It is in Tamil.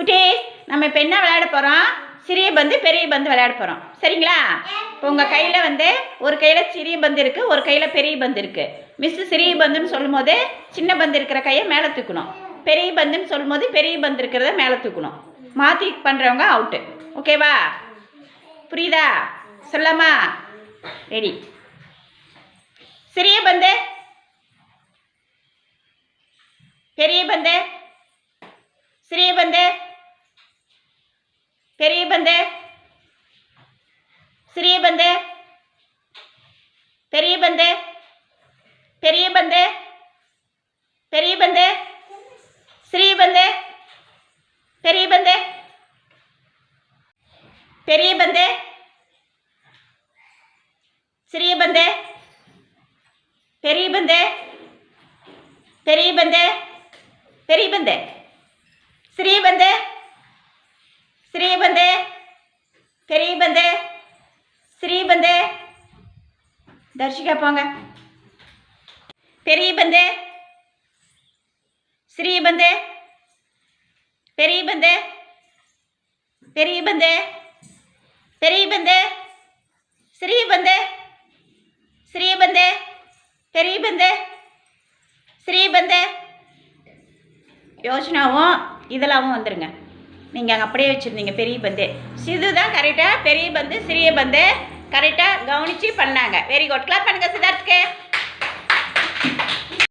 குட்டீஸ் நம்ம இப்போ என்ன விளையாட போகிறோம் சிறிய பந்து பெரிய பந்து விளையாட போகிறோம் சரிங்களா? இப்போ உங்கள் கையில் வந்து ஒரு கையில் சிறிய பந்து இருக்குது ஒரு கையில் பெரிய பந்து இருக்குது மிஸ்ஸு சிறிய பந்துன்னு சொல்லும்போது சின்ன பந்து இருக்கிற கையை மேலே தூக்கணும். பெரிய பந்துன்னு சொல்லும்போது பெரிய பந்து இருக்கிறத மேலே தூக்கணும். மாற்றி பண்ணுறவங்க அவுட்டு ஓகேவா புரியுதா? சொல்லாமா? ரெடி சிறிய பந்து. பெரிய பந்து. சிறிய பந்து. பெரிய பந்து. சிறிய பந்து. பெரிய பந்து. பெரிய பந்து. பெரிய பந்து. சிறிய பந்து. பெரிய பந்து. பெரிய பந்து. சிறிய பந்து. பெரிய பந்து. பெரிய பந்து. பெரிய பந்து. சிறிய பந்து பெரிய பந்து சிறிய பந்து. தர்ஷிகா போங்க. பெரிய பந்து. சிறிய பெரிய பந்து. பெரிய பந்து. பெரிய பந்து. சிறிய பந்து. சிறிய பெரிய பந்து. சிறிய பந்து. யோசனாவும் இதெல்லாமும் வந்துருங்க. நீங்கள் அங்கே அப்படியே வச்சுருந்தீங்க பெரிய பந்து. சிது தான் கரெக்டாக பெரிய பந்து சிறிய பந்து. கரெக்டாக கவனித்து பண்ணாங்க. வெரி குட் கிளாப் பண்ணுங்கள் சித்தார்த்துக்கு.